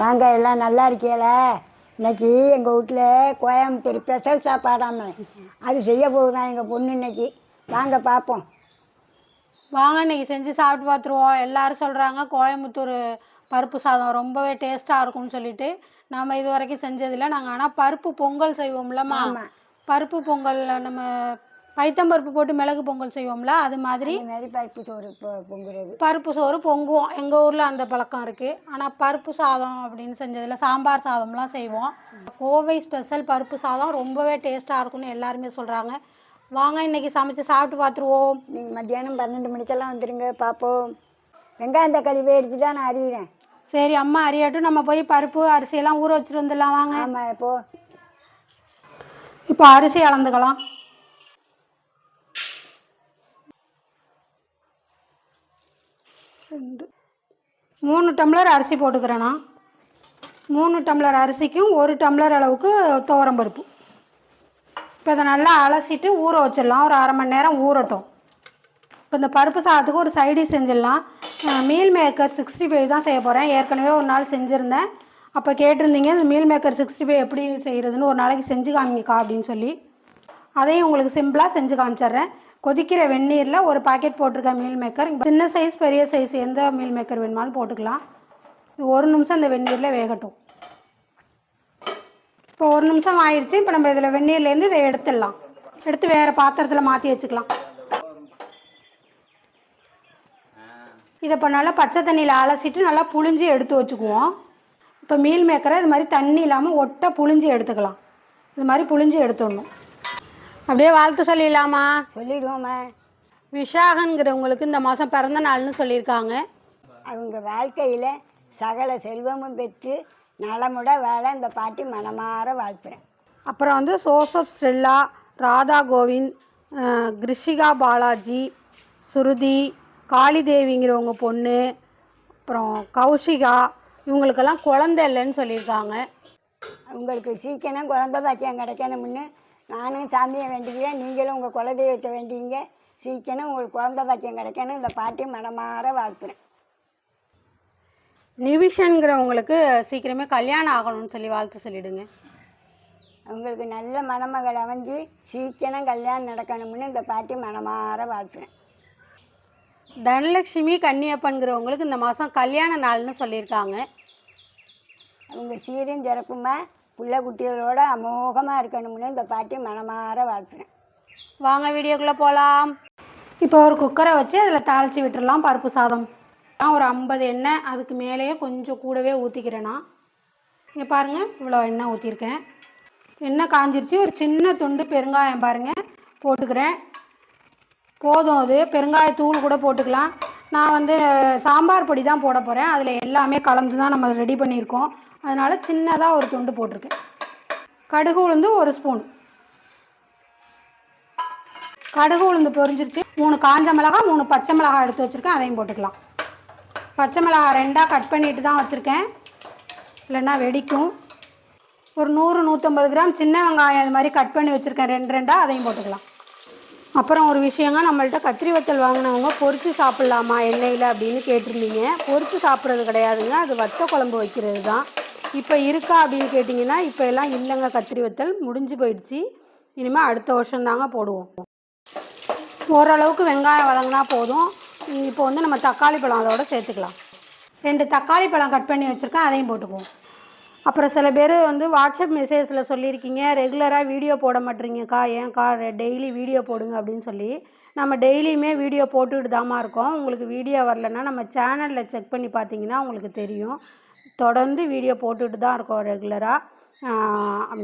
வாங்க எல்லாம் நல்லா இருக்கீங்களா இன்னைக்கு எங்கள் வீட்டில் கோயம்புத்தூர் ஸ்பெஷல் சாப்பாடாம. அது செய்ய போகுதான் எங்கள் பொண்ணு இன்னைக்கு? வாங்க பார்ப்போம் வாங்க இன்னைக்கு செஞ்சு சாப்பிட்டு பார்த்துருவோம் எல்லாரும் சொல்கிறாங்க கோயம்புத்தூர் பருப்பு சாதம் ரொம்பவே டேஸ்ட்டாக இருக்கும்னு சொல்லிட்டு. நாம் இது வரைக்கும் செஞ்சதில்லை. நாங்கள் ஆனால் பருப்பு பொங்கல் செய்வோம்லம்மா. பருப்பு பொங்கலில் நம்ம பைத்தம்பருப்பு போட்டு மிளகு பொங்கல் செய்வோம்ல அது மாதிரி மாதிரி பருப்பு சோறு பொங்குறது. பருப்பு சோறு பொங்குவோம். எங்கள் ஊரில் அந்த பழக்கம் இருக்குது ஆனால் பருப்பு சாதம் அப்படின்னு செஞ்சதில் சாம்பார் சாதம்லாம் செய்வோம். கோவை ஸ்பெஷல் பருப்பு சாதம் ரொம்பவே டேஸ்ட்டாக இருக்கும்னு எல்லாருமே சொல்கிறாங்க வாங்க இன்னைக்கு சமைச்சு சாப்பிட்டு பார்த்துருவோம் நீங்கள் மத்தியானம் பன்னெண்டு மணிக்கெல்லாம் வந்துடுங்க பார்ப்போம் வெங்காயம் தக்காளி போய் எடுத்துட்டா நான் அறிகிறேன் சரி அம்மா அறியாட்டும் நம்ம போய் பருப்பு அரிசியெல்லாம் ஊற வச்சுட்டு வந்துடலாம். வாங்க. ஆமாம் இப்போ இப்போ அரிசி அளந்துக்கலாம். ரெண்டு மூணு டம்ளர் அரிசி போட்டுக்கிறேண்ணா மூணு டம்ளர் அரிசிக்கும் ஒரு டம்ளர் அளவுக்கு துவரம் பருப்பு. இப்போ இதை நல்லா அலசிட்டு ஊற வச்சிடலாம். ஒரு அரை மணி நேரம் ஊறட்டும். இப்போ இந்த பருப்பு சாதத்துக்கு ஒரு சைடி செஞ்சிடலாம். மீல் மேக்கர் சிக்ஸ்டி ஃபைவ் தான் செய்ய போகிறேன் ஏற்கனவே ஒரு நாள் செஞ்சுருந்தேன். அப்போ கேட்டிருந்தீங்க இந்த மீல் மேக்கர் சிக்ஸ்டி ஃபைவ் எப்படி செய்கிறதுன்னு ஒரு நாளைக்கு செஞ்சு காமிக்கா அப்படின்னு சொல்லி. அதையும் உங்களுக்கு சிம்பிளாக செஞ்சு காமிச்சிட்றேன். கொதிக்கிற வெந்நீரில் ஒரு பாக்கெட் போட்டிருக்கேன் மீல் மேக்கர் சின்ன சைஸ் பெரிய சைஸ் எந்த மீல் மேக்கர் வேணுமாலும் போட்டுக்கலாம். இது ஒரு நிமிஷம் அந்த வெந்நீரில் வேகட்டும். இப்போ ஒரு நிமிஷம் ஆயிடுச்சு இப்போ நம்ம இதில் வெந்நீர்லேருந்து இதை எடுத்துடலாம். எடுத்து வேறு பாத்திரத்தில் மாற்றி வச்சுக்கலாம். இதை இப்போ நல்லா பச்சை தண்ணியில் அலசிட்டு நல்லா புழிஞ்சு எடுத்து வச்சுக்குவோம். இப்போ மீல் மேக்கரை இது மாதிரி தண்ணி இல்லாமல் ஒட்டை புழிஞ்சு எடுத்துக்கலாம். இது மாதிரி புழிஞ்சு எடுத்துடணும். அப்படியே வாழ்த்து சொல்லிடலாமா? சொல்லிடுவோம்மா. விஷாகங்கிறவங்களுக்கு இந்த மாதம் பிறந்த நாள்னு சொல்லியிருக்காங்க. அவங்க வாழ்க்கையில் சகல செல்வமும் பெற்று நலமுட வாழ இந்த பாட்டி மனமாற வாழ்த்துறேன். அப்புறம் வந்து சோசப் ஸ்டெல்லா ராதா கோவிந்த் கிருஷிகா பாலாஜி சுருதி காளிதேவிங்கிறவங்க பொண்ணு அப்புறம் கௌஷிகா இவங்களுக்கெல்லாம் குழந்தை இல்லைன்னு சொல்லியிருக்காங்க. உங்களுக்கு சீக்கிரம் குழந்த பாக்கியம் கிடைக்கணும்னு நானும் சாமியை வேண்டிக்கிறேன். நீங்களும் உங்கள் குலதெய்வத்தை வேண்டிங்க. சீக்கிரம் உங்களுக்கு குழந்த பாக்கியம் கிடைக்கணும். இந்த பாட்டி மனமாற வாழ்த்துறேன். நிவிஷன்கிறவங்களுக்கு சீக்கிரமே கல்யாணம் ஆகணும்னு சொல்லி வாழ்த்து சொல்லிடுங்க. அவங்களுக்கு நல்ல மணமகள் அமைஞ்சு சீக்கிரம் கல்யாணம் நடக்கணும்னு இந்த பாட்டி மனமாற வாழ்த்துறேன். தனலட்சுமி கன்னியப்பன்கிறவங்களுக்கு இந்த மாதம் கல்யாண நாள்னு சொல்லியிருக்காங்க. அவங்க சீரும் சிறப்புமா? பிள்ளை குட்டிகளோட அமோகமாக இருக்கணும்னு இந்த பாட்டி மனமாற வாழ்த்துறேன். வாங்க வீடியோக்குள்ளே போகலாம் இப்போ ஒரு குக்கரை வச்சு அதில் தாளித்து விட்டுடலாம் பருப்பு சாதம். நான் ஒரு ஐம்பது எண்ணெய் அதுக்கு மேலேயே கொஞ்சம் கூடவே ஊற்றிக்கிறேன்னா இங்கே பாருங்கள் இவ்வளோ எண்ணெய் ஊற்றிருக்கேன் எண்ணெய் காஞ்சிருச்சு ஒரு சின்ன துண்டு பெருங்காயம் பாருங்கள் போட்டுக்கிறேன். போதும் அது பெருங்காயத்தூள் கூட போட்டுக்கலாம். நான் வந்து சாம்பார் பொடி தான் போட போகிறேன் அதில் எல்லாமே கலந்து தான் நம்ம ரெடி பண்ணியிருக்கோம். அதனால் சின்னதாக ஒரு துண்டு போட்டிருக்கேன். கடுகு உளுந்து ஒரு ஸ்பூன். கடுகு உளுந்து பொரிஞ்சிருச்சு. மூணு காஞ்ச மிளகா மூணு பச்சை மிளகா எடுத்து வச்சுருக்கேன். அதையும் போட்டுக்கலாம். பச்சை மிளகா ரெண்டாக கட் பண்ணிட்டு தான் வச்சுருக்கேன். இல்லைன்னா வெடிக்கும். ஒரு நூறு நூற்றம்பது கிராம் சின்ன வெங்காயம் இது மாதிரி கட் பண்ணி வச்சுருக்கேன். ரெண்டு ரெண்டாக அதையும் போட்டுக்கலாம். அப்புறம் ஒரு விஷயங்க நம்மள்ட்ட கத்திரி வத்தல் வாங்கினவங்க பொறித்து சாப்பிட்லாமா எண்ணெயில் அப்படின்னு கேட்டிருந்தீங்க. பொறித்து சாப்பிட்றது கிடையாதுங்க. அது வத்த குழம்பு வைக்கிறது தான். இப்போ இருக்கா அப்படின்னு கேட்டிங்கன்னா இப்போ எல்லாம் இல்லைங்க கத்திரி வத்தல். முடிஞ்சு போயிடுச்சு. இனிமேல் அடுத்த வருஷம் தாங்க போடுவோம். ஓரளவுக்கு வெங்காயம் வதங்கினா போதும். இப்போ வந்து நம்ம தக்காளி பழம் அதோட சேர்த்துக்கலாம். ரெண்டு தக்காளி பழம் கட் பண்ணி வச்சுருக்கேன் அதையும் போட்டுக்குவோம். அப்புறம் சில பேர் வந்து வாட்ஸ்அப் மெசேஜில் சொல்லியிருக்கீங்க ரெகுலராக வீடியோ போட மாட்டேறீங்கக்கா ஏன்க்கா டெய்லி வீடியோ போடுங்க அப்படின்னு சொல்லி. நம்ம டெய்லியுமே வீடியோ போட்டுக்கிட்டு தாமா இருக்கோம். உங்களுக்கு வீடியோ வரலன்னா நம்ம சேனலில் செக் பண்ணி பார்த்தீங்கன்னா உங்களுக்கு தெரியும். தொடர்ந்து வீடியோ போட்டுட்டு தான் இருக்கோம் ரெகுலராக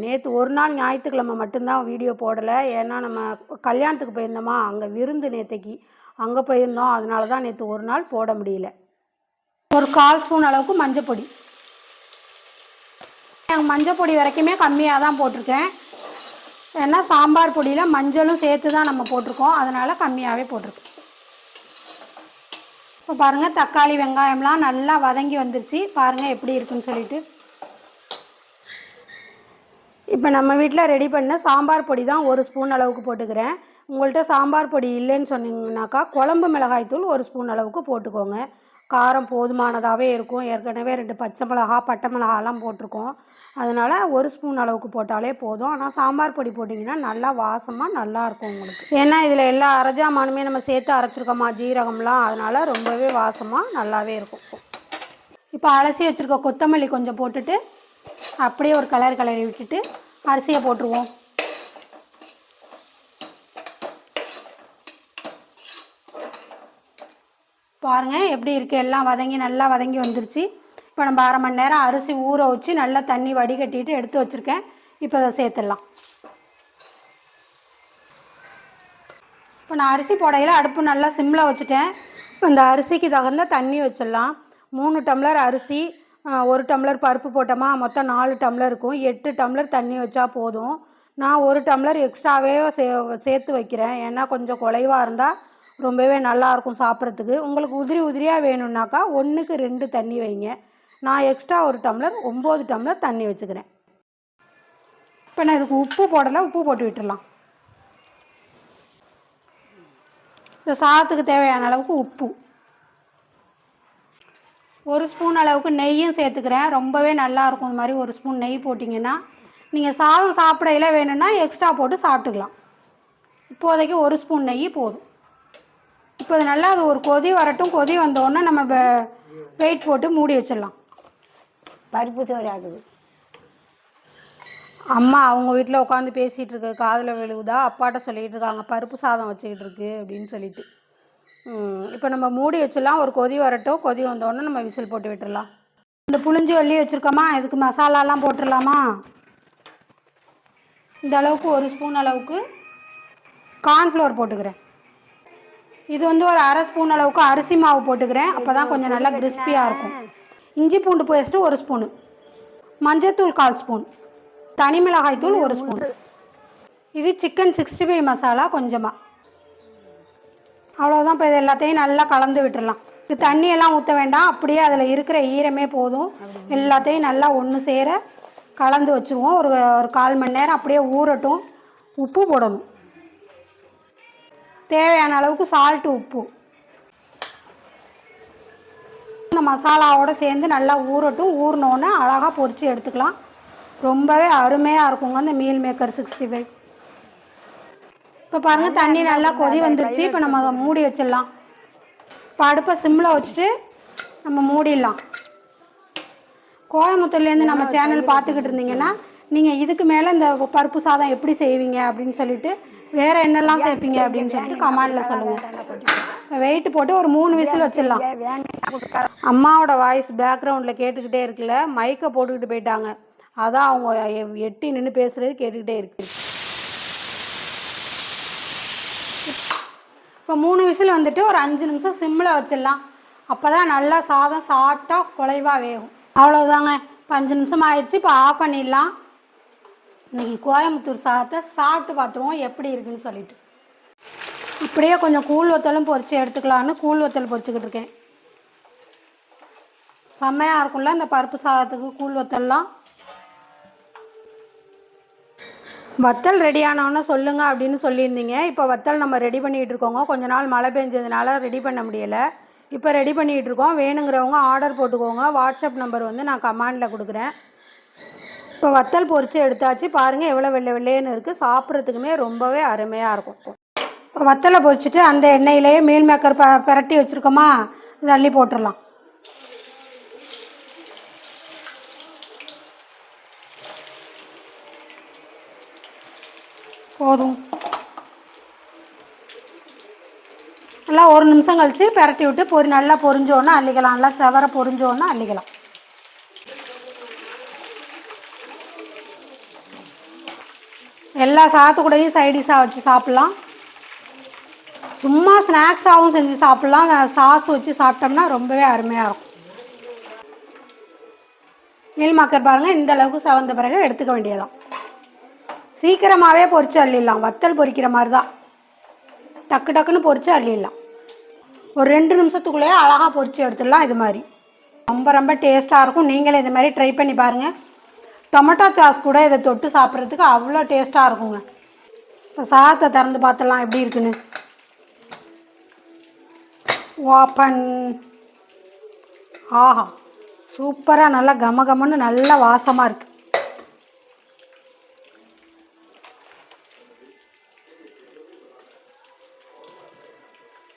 நேற்று ஒரு நாள் ஞாயிற்றுக்கிழமை மட்டும்தான் வீடியோ போடலை. ஏன்னா நம்ம கல்யாணத்துக்கு போயிருந்தோமா அங்கே விருந்து நேற்றைக்கு அங்கே போயிருந்தோம். அதனால தான் நேற்று ஒரு நாள் போட முடியல. ஒரு கால் ஸ்பூன் அளவுக்கு மஞ்சள் பொடி. எனக்கு மஞ்சள் பொடி வரைக்குமே கம்மியாக தான் போட்டிருக்கேன். ஏன்னா சாம்பார் பொடியில் மஞ்சளும் சேர்த்து தான் நம்ம போட்டிருக்கோம். அதனால் கம்மியாகவே போட்டிருக்கேன் இப்போ பாருங்கள் தக்காளி வெங்காயம்லாம் நல்லா வதங்கி வந்துருச்சு. பாருங்கள் எப்படி இருக்குன்னு சொல்லிட்டு. இப்போ நம்ம வீட்டில் ரெடி பண்ண சாம்பார் பொடி தான் ஒரு ஸ்பூன் அளவுக்கு போட்டுக்கிறேன். உங்கள்கிட்ட சாம்பார் பொடி இல்லைன்னு சொன்னீங்கன்னாக்கா குழம்பு மிளகாய் தூள் ஒரு ஸ்பூன் அளவுக்கு போட்டுக்கோங்க. காரம் போதுமானதாகவே இருக்கும். ஏற்கனவே ரெண்டு பச்சை மிளகா பட்டை மிளகாலாம் போட்டிருக்கோம். அதனால் ஒரு ஸ்பூன் அளவுக்கு போட்டாலே போதும். ஆனால் சாம்பார் பொடி போட்டிங்கன்னா நல்லா வாசமாக நல்லாயிருக்கும் உங்களுக்கு. ஏன்னா இதில் எல்லா அரைஜாமானுமே நம்ம சேர்த்து அரைச்சிருக்கோமா ஜீரகம்லாம். அதனால் ரொம்பவே வாசமாக நல்லாவே இருக்கும். இப்போ அலசி வச்சுருக்க கொத்தமல்லி கொஞ்சம் போட்டுட்டு அப்படியே ஒரு கலர் கலரி விட்டுட்டு அரிசியை போட்டுருவோம். பாருங்கள் எப்படி இருக்குது எல்லாம் வதங்கி நல்லா வதங்கி வந்துருச்சு. இப்போ நம்ம அரை மணி நேரம் அரிசி ஊற வச்சு நல்லா தண்ணி வடிகட்டிட்டு எடுத்து வச்சுருக்கேன். இப்போ அதை சேர்த்துடலாம். இப்போ நான் அரிசி போடையில் அடுப்பு நல்லா சிம்மில் வச்சுட்டேன். இப்போ இந்த அரிசிக்கு தகுந்த தண்ணி வச்சிடலாம். மூணு டம்ளர் அரிசி ஒரு டம்ளர் பருப்பு போட்டோமா? மொத்தம் நாலு டம்ளர் இருக்கும். எட்டு டம்ளர் தண்ணி வச்சா போதும். நான் ஒரு டம்ளர் எக்ஸ்ட்ராவே சே சேர்த்து வைக்கிறேன். ஏன்னா கொஞ்சம் குலைவாக இருந்தால் ரொம்பவே நல்லாயிருக்கும் சாப்பிட்றதுக்கு. உங்களுக்கு உதிரி உதிரியாக வேணும்னாக்கா ஒன்றுக்கு ரெண்டு தண்ணி வைங்க. நான் எக்ஸ்ட்ரா ஒரு டம்ளர் ஒம்பது டம்ளர் தண்ணி வச்சுக்கிறேன். இப்போ நான் இதுக்கு உப்பு போடலை உப்பு போட்டு விட்டுடலாம். இந்த சாதத்துக்கு தேவையான அளவுக்கு உப்பு. ஒரு ஸ்பூன் அளவுக்கு நெய்யும் சேர்த்துக்கிறேன். ரொம்பவே நல்லாயிருக்கும் இந்த மாதிரி ஒரு ஸ்பூன் நெய் போட்டிங்கன்னா. நீங்கள் சாதம் சாப்பிடையில வேணும்னா எக்ஸ்ட்ரா போட்டு சாப்பிட்டுக்கலாம். இப்போதைக்கு ஒரு ஸ்பூன் நெய் போதும். இப்போ இது நல்லா அது ஒரு கொதி வரட்டும். கொதி வந்தோடனே நம்ம வெயிட் போட்டு மூடி வச்சிடலாம். பருப்பு சோறு ஆகுது அம்மா அவங்க வீட்டில் உட்காந்து பேசிகிட்டு இருக்கு. காதில் விழுகுதா? அப்பாட்ட சொல்லிகிட்டு இருக்காங்க. பருப்பு சாதம் வச்சுக்கிட்டு இருக்கு அப்படின்னு சொல்லிட்டு. இப்போ நம்ம மூடி வச்சிடலாம். ஒரு கொதி வரட்டும். கொதி வந்தோடனே நம்ம விசில் போட்டு விட்டுறலாம் இந்த புளிஞ்சி வள்ளி வச்சுருக்கோமா? இதுக்கு மசாலாலாம் போட்டுடலாமா? இந்த அளவுக்கு ஒரு ஸ்பூன் அளவுக்கு கார்ன்ஃப்ளவர் போட்டுக்கிறேன். இது வந்து ஒரு அரை ஸ்பூன் அளவுக்கு அரிசி மாவு போட்டுக்கிறேன். அப்போ தான் கொஞ்சம் நல்லா கிறிஸ்பியாக இருக்கும். இஞ்சி பூண்டு பேஸ்ட்டு ஒரு ஸ்பூனு. மஞ்சத்தூள் கால் ஸ்பூன். தனி மிளகாய் தூள் ஒரு ஸ்பூன். இது சிக்கன் சிக்ஸ்டி ஃபைவ் மசாலா கொஞ்சமாக அவ்வளோதான் இப்போ இது எல்லாத்தையும் நல்லா கலந்து விட்டுடலாம் இது தண்ணியெல்லாம் ஊற்ற வேண்டாம். அப்படியே அதில் இருக்கிற ஈரமே போதும். எல்லாத்தையும் நல்லா ஒன்று சேர கலந்து வச்சுருவோம். ஒரு ஒரு கால் மணி நேரம் அப்படியே ஊறட்டும். உப்பு போடணும். தேவையான அளவுக்கு சால்ட்டு உப்பு. இந்த மசாலாவோட சேர்ந்து நல்லா ஊறட்டும். ஊறினோன்னே அழகாக பொரித்து எடுத்துக்கலாம். ரொம்பவே அருமையாக இருக்குங்க இந்த மீல் மேக்கர் சிக்ஸ்டி ஃபைவ் இப்போ பாருங்கள் தண்ணி நல்லா கொதி வந்துருச்சு. இப்போ நம்ம அதை மூடி வச்சிடலாம். இப்போ அடுப்பை சிம்மில் வச்சுட்டு நம்ம மூடிடலாம். கோயம்புத்தூர்லேருந்து நம்ம சேனல் பார்த்துக்கிட்டு இருந்தீங்கன்னா நீங்கள் இதுக்கு மேலே இந்த பருப்பு சாதம் எப்படி செய்வீங்க அப்படின்னு சொல்லிட்டு வேறு என்னெல்லாம் சேர்ப்பீங்க அப்படின்னு சொல்லிட்டு கமாண்டில் சொல்லுங்கள் வெயிட் போட்டு ஒரு மூணு விசில் வச்சிடலாம். அம்மாவோட வாய்ஸ் பேக்ரவுண்டில் கேட்டுக்கிட்டே இருக்குல்ல மைக்கை போட்டுக்கிட்டு போயிட்டாங்க. அதான் அவங்க எட்டி நின்று பேசுகிறது கேட்டுக்கிட்டே இருக்கு. இப்போ மூணு விசில் வந்துட்டு ஒரு அஞ்சு நிமிஷம் சிம்மில் வச்சிடலாம். அப்போ தான் நல்லா சாதம் சாப்பிட்டா குலைவாக வேகும். அவ்வளோதாங்க இப்போ அஞ்சு நிமிஷம் ஆயிடுச்சு இப்போ ஆஃப் பண்ணிடலாம். இன்றைக்கி கோயம்புத்தூர் சாதத்தை சாப்பிட்டு பார்த்துருவோம் எப்படி இருக்குன்னு சொல்லிட்டு. இப்படியே கொஞ்சம் கூழ் வத்தலும் பொறிச்சு எடுத்துக்கலான்னு கூழ் வத்தல் பொறிச்சுக்கிட்டு இருக்கேன். செம்மையாக இருக்கும்ல இந்த பருப்பு சாதத்துக்கு கூழ் வத்தல்லாம். வத்தல் ரெடி சொல்லுங்கள் அப்படின்னு சொல்லியிருந்தீங்க. இப்போ வத்தல் நம்ம ரெடி பண்ணிகிட்டு இருக்கோங்க. கொஞ்ச நாள் மழை பெஞ்சதுனால ரெடி பண்ண முடியலை. இப்போ ரெடி பண்ணிகிட்டு இருக்கோம். வேணுங்கிறவங்க ஆர்டர் போட்டுக்கோங்க. வாட்ஸ்அப் நம்பர் வந்து நான் கமாண்டில் கொடுக்குறேன். இப்போ வத்தல் பொரிச்சு எடுத்தாச்சு. பாருங்கள் எவ்வளோ வெள்ளை வெள்ளையன்னு இருக்குது சாப்பிட்றதுக்குமே ரொம்பவே அருமையாக இருக்கும். இப்போ வத்தலை பொரிச்சிட்டு அந்த எண்ணெயிலேயே மீல் மேக்கர் ப பிரட்டி வச்சுருக்கோமா? இதை அள்ளி போட்டுடலாம் போதும். நல்லா ஒரு நிமிஷம் கழித்து பரட்டி விட்டு பொரி நல்லா பொரிஞ்சோன்னா அள்ளிக்கலாம். நல்லா செவர பொரிஞ்சோன்னா அள்ளிக்கலாம். எல்லா சாத்துக்கூடையும் சைடிஷாக வச்சு சாப்பிட்லாம். சும்மா ஸ்நாக்ஸாகவும் செஞ்சு சாப்பிட்லாம். சாஸ் வச்சு சாப்பிட்டோம்னா ரொம்பவே அருமையாக இருக்கும். மீல் மக்கர் பாருங்கள் இந்த அளவுக்கு சவந்த பிறகு எடுத்துக்க வேண்டியதான் சீக்கிரமாகவே பொறிச்சு அள்ளிடலாம். வத்தல் பொறிக்கிற மாதிரி தான் டக்கு டக்குன்னு பொறிச்சு அள்ளிடலாம். ஒரு ரெண்டு நிமிஷத்துக்குள்ளேயே அழகாக பொறிச்சு எடுத்துடலாம் இது மாதிரி. ரொம்ப ரொம்ப டேஸ்ட்டாக இருக்கும். நீங்களே இது மாதிரி ட்ரை பண்ணி பாருங்கள் டொமேட்டோ சாஸ் கூட இதை தொட்டு சாப்பிட்றதுக்கு அவ்வளோ டேஸ்ட்டாக இருக்குங்க. இப்போ சாதத்தை திறந்து பார்த்துலாம் எப்படி இருக்குன்னு. ஓப்பன். ஆஹா சூப்பராக நல்லா கம கமன்னு நல்லா வாசமாக இருக்குது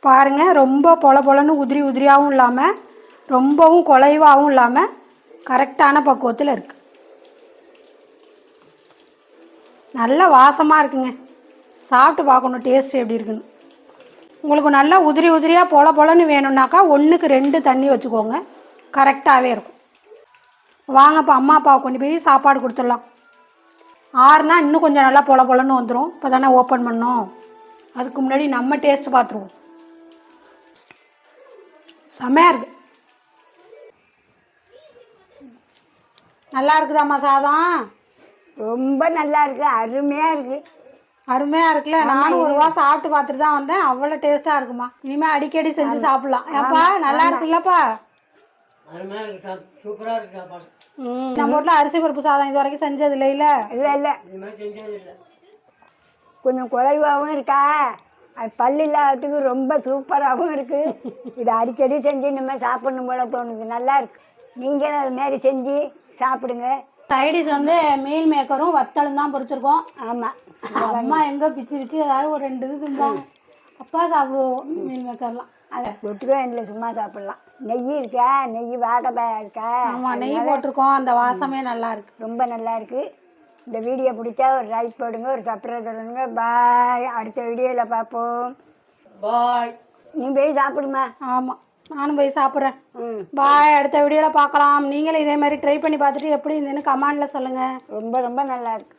பாருங்க ரொம்ப பொல பொலன்னு உதிரி உதிரியாகவும் இல்லாமல் ரொம்பவும் குலைவாகவும் இல்லாமல் கரெக்டான பக்குவத்தில் இருக்குது நல்ல வாசமாக இருக்குங்க. சாப்பிட்டு பார்க்கணும் டேஸ்ட் எப்படி இருக்குன்னு. உங்களுக்கு நல்லா உதிரி உதிரியாக பொல பொலன்னு வேணும்னாக்கா ஒன்றுக்கு ரெண்டு தண்ணி வச்சுக்கோங்க. கரெக்டாகவே இருக்கும். வாங்க இப்போ அம்மா அப்பாவை கொண்டு போய் சாப்பாடு கொடுத்துடலாம். ஆறுனா இன்னும் கொஞ்சம் நல்லா பொல பொலன்னு வந்துடும் இப்போ தானே ஓப்பன் பண்ணோம். அதுக்கு முன்னாடி நம்ம டேஸ்ட் பார்த்துருவோம். செமையாக இருக்கு. நல்லா இருக்குதாம்மா சாதம்? ரொம்ப நல்லா இருக்கு அருமையாக இருக்கு. அருமையாக இருக்குல்ல. நானும் ஒரு வா சாப்பிட்டு பார்த்துட்டு தான் வந்தேன். அவ்வளோ டேஸ்ட்டாக இருக்குமா? இனிமேல் அடிக்கடி செஞ்சு சாப்பிட்லாம். ஏப்பா நல்லா இருக்குல்லப்பா. நம்ம வீட்டில் அரிசி பருப்பு சாதம் இது வரைக்கும் செஞ்சது இல்லை இல்லை? செஞ்சது இல்லை. கொஞ்சம் குறைவாகவும் இருக்கா? அது பல்லு இல்லாததுக்கு ரொம்ப சூப்பராகவும் இருக்கு. இது அடிக்கடி செஞ்சு இனிமேல் சாப்பிடணும் போல தோணுது. நல்லா இருக்கு. நீங்களும் அது மாதிரி செஞ்சு சாப்பிடுங்க. சைடிஸ் வந்து மீல் மேக்கரும் வத்தலும் தான் பொரிச்சிருக்கோம். ஆமாம் அம்மா எங்கே பிச்சு பிச்சு ஏதாவது ஒரு ரெண்டு இது திம்பாங்க அப்பா சாப்பிடுவோம் மீல் மேக்கர்லாம். அதை தொட்டுக்க வேண்டிய சும்மா சாப்பிடலாம். நெய் இருக்கா? நெய் வாடை இருக்கா? ஆமாம் நெய் போட்டிருக்கோம். அந்த வாசமே நல்லா இருக்கு. ரொம்ப நல்லா இருக்கு. இந்த வீடியோ பிடிச்சா ஒரு லைக் போடுங்க ஒரு சப்ஸ்கிரைப் பண்ணுங்க பாய் அடுத்த வீடியோவில் பார்ப்போம். பாய் நீ போய் சாப்பிடுமா? ஆமாம் நானும் போய் சாப்பிட்றேன். பாய் அடுத்த வீடியோவில் பார்க்கலாம். நீங்களும் இதே மாதிரி ட்ரை பண்ணி பார்த்துட்டு எப்படி இருந்ததுன்னு கமெண்டில் சொல்லுங்கள் ரொம்ப ரொம்ப நல்லா இருக்கு.